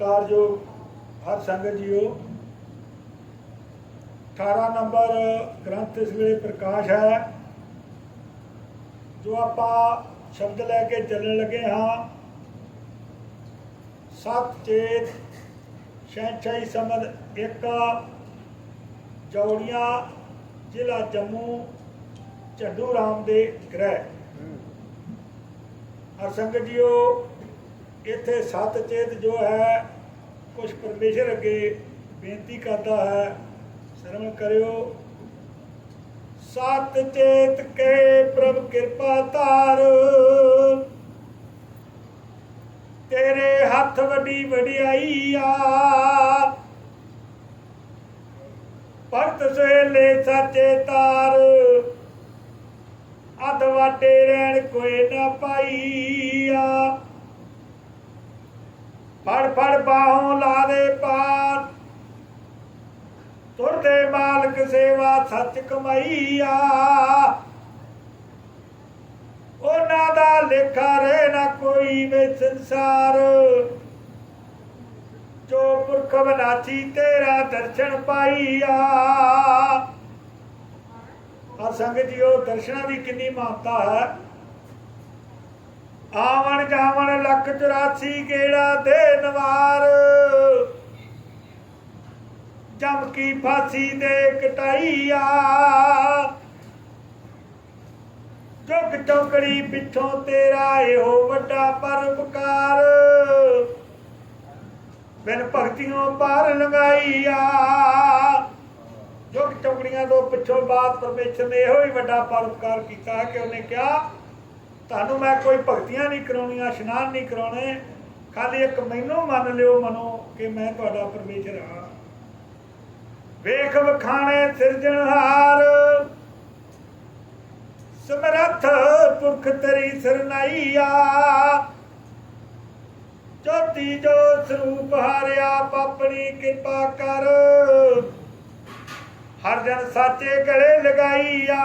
ਸਤਿਕਾਰਯੋਗ ਹਰ ਸੰਗਤ JIO 18 number ਗ੍ਰੰਥ ਇਸ ਵੇਲੇ ਪ੍ਰਕਾਸ਼ ਹੈ, ਜੋ ਆਪਾਂ ਸ਼ਬਦ ਲੈ ਕੇ ਚੱਲਣ ਲੱਗੇ ਹਾਂ। ਸਤ ਚੇਤ ਸ਼ੈਂਛਾਈ ਸਮਦ ਇੱਕ ਜੌੜੀਆਂ ਜ਼ਿਲ੍ਹਾ ਜੰਮੂ ਝੱਡੂ ਰਾਮ ਦੇ ਗ੍ਰਹਿ। ਹਰ ਸੰਗਤ ਜੀਓ, ਇੱਥੇ ਸਤ ਚੇਤ ਜੋ ਹੈ ਕੁਝ ਪਰਮੇਸ਼ਰ ਅੱਗੇ ਬੇਨਤੀ ਕਰਦਾ ਹੈ, ਸ਼ਰਮ ਕਰਿਓ। ਸਤ ਚੇਤ ਕੇ ਪ੍ਰਭ ਕਿਰਪਾ ਧਾਰ। ਤੇਰੇ ਹੱਥ ਵੱਡੀ ਵਡਿਆਈ ਆ। ਭਗਤ ਸੋਹਲੇ ਸਾਚੇ ਤਾਰ। ਅਧ ਵਾਟੇ ਰਹਿਣ ਕੋਈ ਨਾ ਪਾਈਆ ਫੜ ਫੜ ਬਾਹੋਂ ਲਾ ਦੇ ਪਾਰ ਤੁਰਦੇ ਮਾਲਕ ਸੇਵਾ ਸੱਚ ਕਮਾਈਆ। ਉਹਨਾਂ ਦਾ ਲੇਖਾ ਰਹਿ ਨਾ ਕੋਈ ਵੇ ਸੰਸਾਰ। ਜੋ ਪੁਰਖ ਬਨਾਚੀ ਤੇਰਾ ਦਰਸ਼ਨ ਪਾਈਆ। ਆ ਸੰਗਤ ਜੀਓ, ਦਰਸ਼ਨਾਂ ਦੀ ਕਿੰਨੀ ਮਹੱਤਤਾ ਹੈ। ਆਵਣ ਜਾਵਣ ਲੱਖ 84 ਗੇੜਾ ਦੇ ਨਵਾਰ। ਜਮ ਕੀ ਫਾਸੀ ਦੇ ਕਟਾਈਆ। ਜੁਗ ਚੌਕੜੀ ਪਿੱਛੋਂ ਤੇਰਾ ਇਹੋ ਵੱਡਾ ਪਰਪਕਾਰ ਬਿਨ ਭਗਤੀਆਂ ਪਾਰ ਲੰਗਾਈਆ ਜੁਗ ਚੌਕੜੀਆਂ ਤੋਂ ਪਿੱਛੋਂ ਬਾਅਦ ਪਰਮੇਸ਼ਰ ਨੇ ਇਹੋ ਹੀ ਵੱਡਾ ਪਰਉਪਕਾਰ ਕੀਤਾ ਹੈ ਕਿ ਉਹਨੇ ਕਿਹਾ ਤੁਹਾਨੂੰ ਮੈਂ ਕੋਈ ਭਗਤੀਆਂ ਨਹੀਂ ਕਰਾਉਣੀਆਂ, ਇਸ਼ਨਾਨ ਨਹੀਂ ਕਰਾਉਣੇ, ਖਾਲੀ ਇੱਕ ਮੈਨੂੰ ਮੰਨ ਲਿਓ ਮਨੋ ਕਿ ਮੈਂ ਤੁਹਾਡਾ ਪਰਮੇਸ਼ਰ ਹਾਂ। ਵੇਖ ਵਖਾਣੇ ਸਿਰਜਣਹਾਰ ਸਮਰੱਥ ਪੁਰਖ ਤੇਰੀ ਸਰਨਾਈਆ ਜੋਤੀ ਜੋ ਸਰੂਪ ਹਾਰਿਆ ਆਪਣੀ ਕਿਰਪਾ ਕਰ। ਹਰ ਜਨ ਸਾਚੇ ਗਲੇ ਲਗਾਈਆ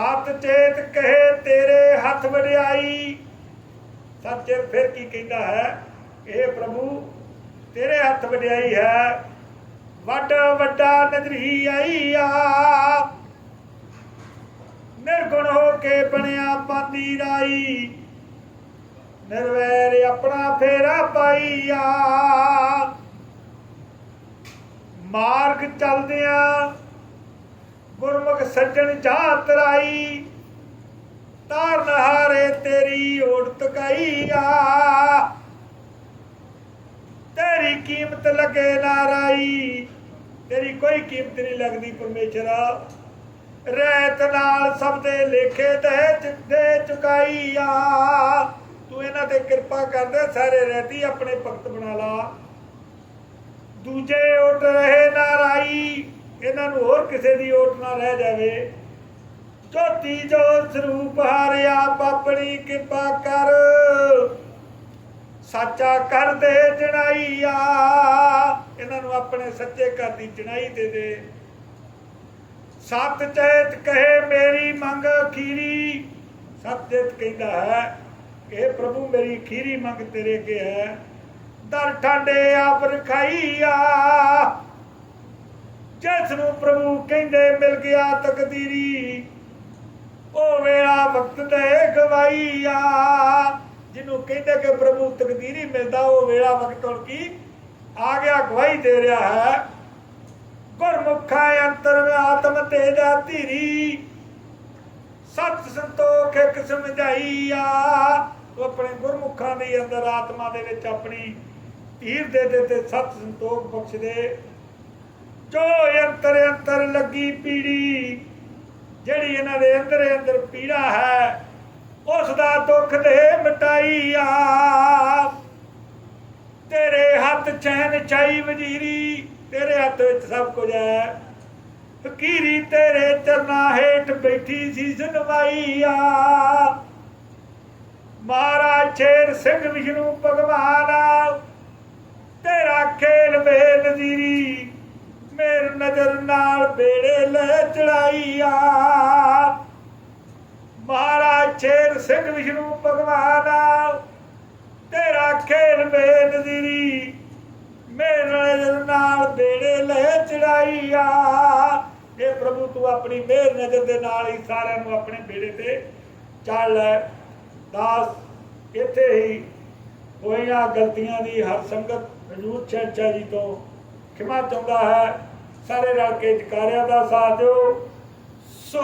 ਸਤ ਚੇਤ ਕਹੇ ਤੇਰੇ ਹੱਥ ਵਡਿਆਈ। ਸੱਚੇ ਫਿਰ ਕੀ ਕਹਿੰਦਾ ਹੈ? ਇਹ ਪ੍ਰਭੂ, ਤੇਰੇ ਹੱਥ ਵਡਿਆਈ ਹੈ। ਵੱਡ ਵੱਡਾ ਨਜ਼ਰੀ ਆਈ ਨਿਰਗੁਣ ਹੋ ਕੇ ਬਣਿਆ ਪਾਤੀ ਰਾਈ। ਨਿਰਵੈਰ ਆਪਣਾ ਫੇਰਾ ਪਾਈਆ ਮਾਰਗ ਚਲਦਿਆਂ ਸੱਜਣ ਜਾ ਤਰਾਈ ਤਾਰ ਨਹਾਰੇ ਤੇਰੀ ਓੜਤ ਕਈਆ ਤੇਰੀ ਕੀਮਤ ਲਗੇ ਨਾਰਾਈ ਤੇਰੀ ਕੋਈ ਕੀਮਤ ਨਹੀਂ ਲੱਗਦੀ ਪਰਮੇਸ਼ਰਾ। ਰਹਿਤ ਨਾਲ ਸਭ ਦੇ ਲੇਖੇ ਤੇ ਦੇ ਚੁਕਾਈਆ ਤੂੰ ਇਹਨਾਂ ਤੇ ਕਿਰਪਾ ਕਰਦੇ, ਸਾਰੇ ਰਹਿਤੀ ਆਪਣੇ ਭਗਤ ਬਣਾ ਲਾ। ਦੂਜੇ ਉੱਠ ਰਹੇ ਨਾਰਾਈ ਇਹਨਾਂ ਨੂੰ ਹੋਰ ਕਿਸੇ ਦੀ ਓਟ ਨਾ ਰਹਿ ਜਾਵੇ। ਜੋਤੀ ਜੋ ਸਰੂਪ ਹਾਰਿਆ ਆਪਣੀ ਕਿਰਪਾ ਕਰ। ਸੱਚਾ ਕਰ ਦੇ ਜਣਾਈਆ ਇਹਨਾਂ ਨੂੰ ਆਪਣੇ ਸੱਚੇ ਘਰ ਦੀ ਜਣਾਈ ਦੇ ਦੇ। ਸਤ ਚੇਤ ਕਹੇ, ਮੇਰੀ ਮੰਗ ਖੀਰੀ ਸਤ ਚੇਤ ਕਹਿੰਦਾ ਹੈ ਇਹ ਪ੍ਰਭੂ, ਮੇਰੀ ਖੀਰੀ ਮੰਗ ਤੇਰੇ ਅੱਗੇ ਹੈ। ਦਰ ਠਾਡੇ ਆਪ ਰਖਾਈਆ। ਜਿਸ ਨੂੰ ਪ੍ਰਭੂ ਕਹਿੰਦੇ ਮਿਲ ਗਿਆ ਤਕਦੀਰੀ ਉਹ ਵੇਲਾ ਵਕਤ ਦੇ ਗਵਾਈਆ ਜਿਹਨੂੰ ਕਹਿੰਦੇ ਕਿ ਪ੍ਰਭੂ ਤਕਦੀਰੀ ਮਿਲਦਾ, ਉਹ ਵੇਲਾ ਵਕਤ ਹੁਣ ਕੀ? ਆ ਗਿਆ, ਗਵਾਹੀ ਦੇ ਰਿਹਾ ਹੈ। ਗੁਰਮੁਖਾ ਅੰਤਰ ਵਿੱਚ ਆਤਮ ਤੇਜਾ ਧੀਰੀ। ਸਤ ਸੰਤੋਖ ਇੱਕ ਸਮਝਾਈਆ ਉਹ ਆਪਣੇ ਗੁਰਮੁਖਾਂ ਦੇ ਅੰਦਰ ਆਤਮਾ ਦੇ ਵਿੱਚ ਆਪਣੀ ਧੀਰ ਦੇ ਦੇ ਤੇ ਸਤ ਸੰਤੋਖ ਬਖਸ਼ ਦੇ। ਜੋ ਅੰਤਰ ਅੰਤਰ ਲੱਗੀ ਪੀੜੀ। ਜਿਹੜੀ ਇਹਨਾਂ ਦੇ ਅੰਦਰ ਅੰਦਰ ਪੀੜਾ ਹੈ ਉਸ ਦਾ ਦੁੱਖ ਦੇ ਮਿਟਾਈਆ ਤੇਰੇ ਹੱਥ ਚੈਨ ਚਾਈ ਵਜੀਰੀ, ਤੇਰੇ ਹੱਥ ਵਿੱਚ ਸਭ ਕੁਝ ਹੈ। ਫਕੀਰੀ ਤੇਰੇ ਚਰਨਾਂ ਹੇਠ ਬੈਠੀ ਸੀ ਸੁਨਵਾਈਆ ਮਹਾਰਾਜ ਛੇਰ ਸਿੰਘ ਵਿਸ਼ਨੂੰ ਭਗਵਾਨ ਤੇਰਾ ਖੇਲ ਬੇਨਜੀਰੀ ਨਜ਼ਰ ਨਾਲ ਬੇੜੇ ਲੈ ਚੜਾਈਆ। ਮਹਾਰਾਜ ਛੇਰ ਸਿੰਘ ਵਿਸ਼ਨੂੰ ਭਗਵਾਨ ਤੇਰਾ ਹੋਵੇ ਨਜ਼ੀਰੀ ਮੇਰੇ ਨਜ਼ਰ ਨਾਲ ਬੇੜੇ ਲੈ ਚੜਾਈ ਇਹ ਪ੍ਰਭੂ, ਤੂੰ ਆਪਣੀ ਮਿਹਰ ਨਜ਼ਰ ਦੇ ਨਾਲ ਹੀ ਸਾਰਿਆਂ ਨੂੰ ਆਪਣੇ ਬੇੜੇ ਤੇ ਚੜ ਲੈ। ਦਾਸ, ਇੱਥੇ ਹੀ ਹੋਈਆਂ ਗਲਤੀਆਂ ਦੀ ਹਰ ਸੰਗਤ ਹਜੂਰ ਚਰਚਾ ਜੀ ਤੋਂ ਖਿਮਾ ਚਾਹੁੰਦਾ ਹੈ। ਸਾਰੇ ਰਲ ਕੇ ਜਕਾਰਿਆਂ ਦਾ ਸਾਥ ਦਿਓ। ਸੋ